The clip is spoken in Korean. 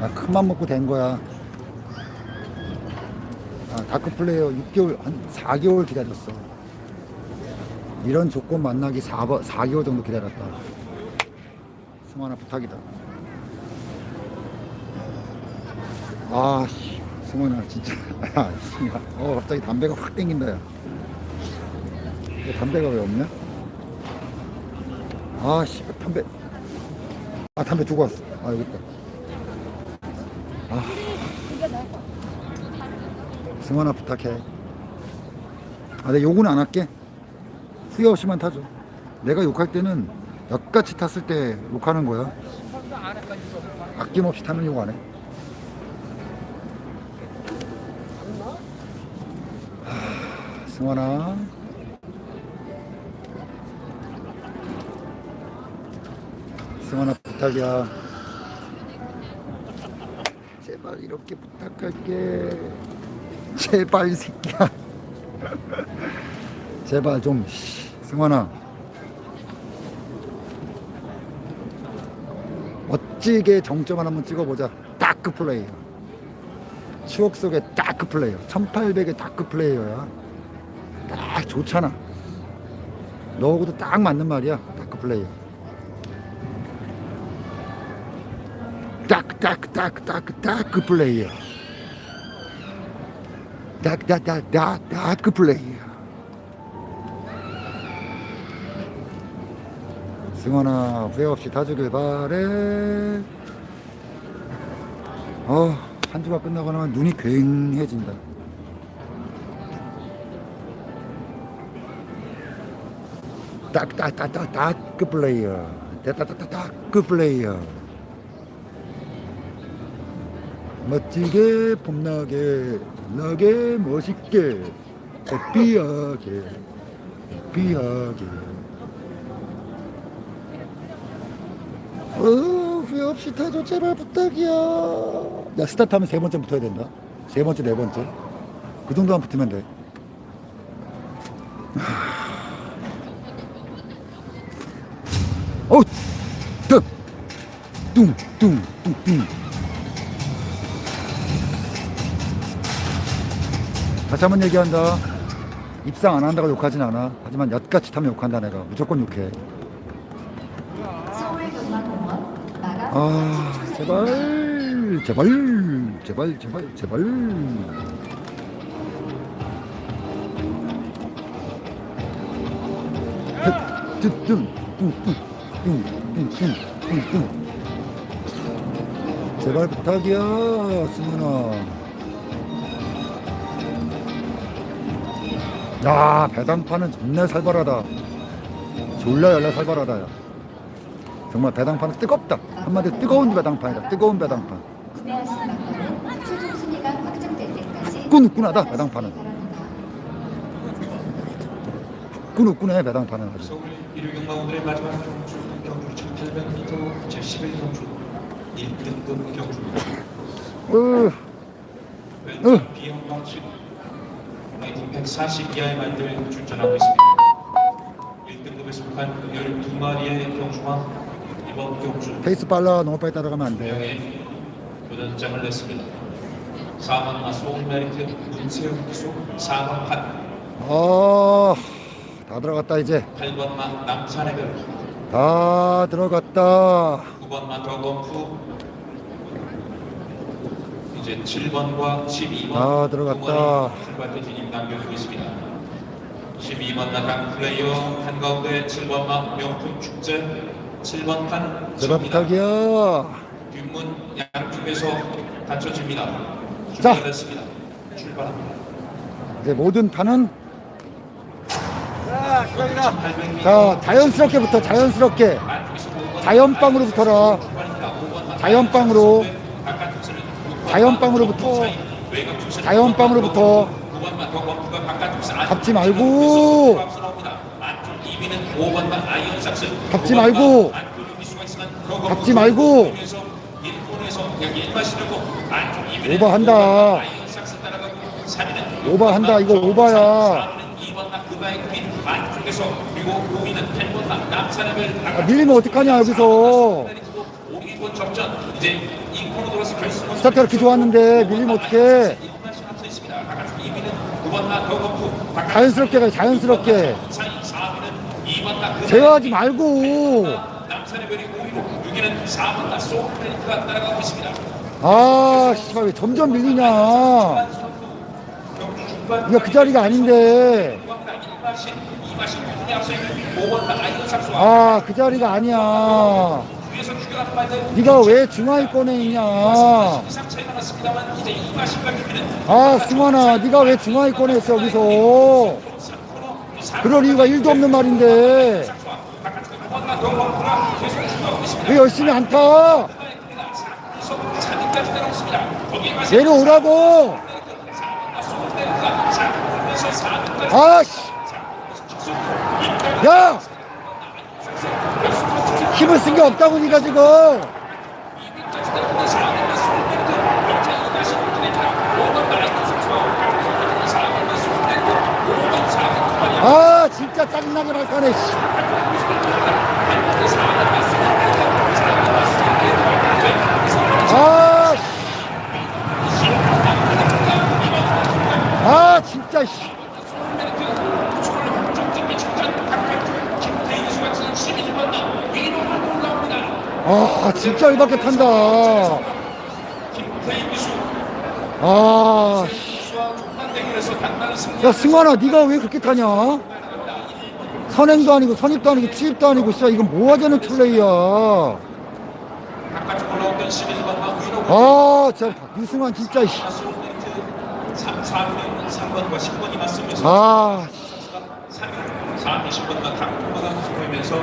나 큰맘 먹고 된 거야. 아, 다크 플레이어 6개월, 한 4개월 기다렸어. 이런 조건 만나기 4, 4개월 정도 기다렸다. 승환아 부탁이다. 아, 씨, 승환아 진짜. 야, 씨, 어, 갑자기 담배가 확 땡긴다, 야. 왜 담배가 왜 없냐? 아, 씨, 담배. 아, 담배 두고 왔어. 아, 여기 있다. 아. 승환아 부탁해. 아, 내가 욕은 안 할게. 후회 없이만 타줘. 내가 욕할 때는 역같이 탔을 때 욕하는 거야. 아낌없이 타면 욕안 해. 하, 승환아. 승환아 부탁이야. 제발 이렇게 부탁할게. 제발 이 새끼야. 제발 좀 씨, 승환아. 멋지게 정점 하나만 찍어보자. 다크 플레이어. 추억 속의 다크 플레이어. 1800의 다크 플레이어야. 딱 좋잖아. 너하고도 딱 맞는 말이야. 다크 플레이어. 다크다크다크다크플레이어 player. Так, да, 승원아 후회 없이 다주길 바래. 어, 한 주가 끝나고 나면 눈이 괭해진다. 딱딱딱딱딱 그 플레이어. 딱딱딱딱 그 플레이어. 멋지게 봄나게 나게 멋있게 해피하게 해피하게 어, 후회 없이 타줘 제발 부탁이야. 야 스타트 하면 세 번째 붙어야 된다. 세 번째 네 번째. 그 정도만 붙으면 돼. 어, 뚱, 뚱, 뚱, 뚱, 뚱. 다시 한 번 얘기한다. 입상 안 한다고 욕하진 않아. 하지만 엿같이 타면 욕한다 내가. 무조건 욕해. 아 제발 제발 제발 제발 제발 뚜뚜뚜 뚜뚜뚜뚜뚜뚜 제발 부탁이야 승훈아 야 배당파는 존나 살벌하다 졸라 열라 살벌하다 야 정말 배당판은 뜨겁다. 한마디로 뜨거운 배당판이다. 뜨거운 배당판. 구매하신 방법은 최종 순위가 확정될 때까지 후끈후끈하다, 배당판은. 후끈후끈해 배당판은 아주. 서울 일요경마오늘의 마지막 경주 경주 1800m 제11 경주 1등급 경주입니다. 으, 왼쪽 비형 방식 라이팅 140 이하의 말들 출전하고 있습니다. 1등급에 속한 12마리의 경주와 이번 경주 페이스 빨라 너무 빨리 따라가면 안 돼. 명예 도전장을 냈습니다. 4번 마 소울메리트 문세영 기수 4번 판 아, 다 들어갔다 이제. 8번 마 남산의 별 다 들어갔다. 9번만 더건프 이 제 7번과 12번 아, 들어갔다. 출발대 진입 남겨두고 있습니다 12번 나강 플레이어 한가운데 7번만 명품 축제 7번 판 제발 부탁이야. 뒷문 양쪽에서 닫혀집니다 자. 준비됐습니다 출발합니다 이제 모든 판은 1800m 자 자연스럽게부터 자연스럽게 자연빵으로 붙어라. 자연빵으로. 자연빵으로부터 자연빵으로부터 잡지 말고. 잡지 말고. 잡지 말고. 오버한다. 오버한다. 이거 오버야. 아, 밀리면 어떡하냐 여기서. 스타트가 이렇게 좋았는데 밀리면 어떡해. 자연스럽게 가 자연스럽게. 제어하지 말고. 남산의 별이 5위로 6위는 4번가 소프레이트가 따라가고 있습니다. 아, 씨발, 왜 점점 밀리냐. 이거 그 자리가 아닌데. 아, 그 자리가 아니야. 네가 왜 중하위권에 있냐. 아, 승환아, 네가 왜 중하위권에 있어, 여기서. 그럴 이유가 1도 없는 말인데. 왜 열심히 안 타? 내려오라고! 아 씨! 야! 힘을 쓴 게 없다고 니가 지금! 아 진짜 짜증나게 말까네 씨. 아, 씨. 아 진짜 씨. 아 진짜 이 밖에 탄다. 아, 씨. 야 승환아, 네가 왜 그렇게 타냐? 선행도 아니고 선입도 아니고 투입도 아니고 진짜 이건 뭐 하자는 플레이야. 바깥쪽 올라오던 11번과 위로 아, 진짜 유승환 진짜 씨. 3, 4위는 3번과 10번이 맞서면서 아, 3위, 4위, 10번과 강풍마가 보이면서